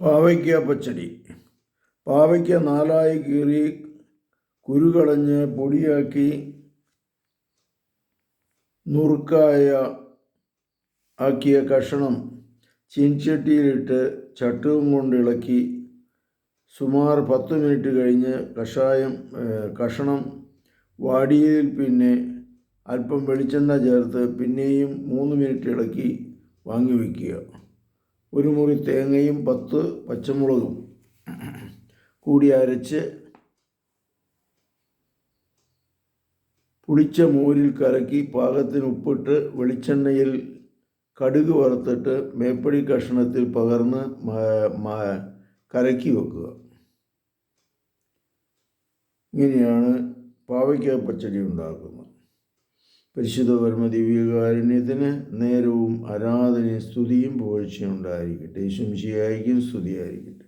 പാവയ്ക്ക പച്ചടി. പാവയ്ക്ക നാലായി കീറി കുരുകളഞ്ഞ് പൊടിയാക്കി നുറുക്കായ ആക്കിയ കഷണം ചീൻചട്ടിയിലിട്ട് ചട്ടവും കൊണ്ട് ഇളക്കി സുമാർ പത്ത് മിനിറ്റ് കഴിഞ്ഞ് കഷായം കഷണം വാടിയതിൽ പിന്നെ അല്പം വെളിച്ചെണ്ണ ചേർത്ത് പിന്നെയും മൂന്ന് മിനിറ്റ് ഇളക്കി വാങ്ങി വയ്ക്കുക. ഒരു മുറി തേങ്ങയും പത്ത് പച്ചമുളകും കൂടി അരച്ച് പുളിച്ച മോരിൽ കലക്കി പാകത്തിന് ഉപ്പിട്ട് വെളിച്ചെണ്ണയിൽ കടുക് വറുത്തിട്ട് മേപ്പടി കഷ്ണത്തിൽ പകർന്ന് കലക്കി വെക്കുക. ഇങ്ങനെയാണ് പാവയ്ക്ക പച്ചടി ഉണ്ടാക്കുന്നത്. പരിശുദ്ധ പരമ ദിവ്യകാരുണ്യത്തിന് നേരവും ആരാധനയും സ്തുതിയും പുകഴ്ചയും ഉണ്ടായിരിക്കട്ടെ. ശുംശിയായിരിക്കും സ്തുതിയായിരിക്കട്ടെ.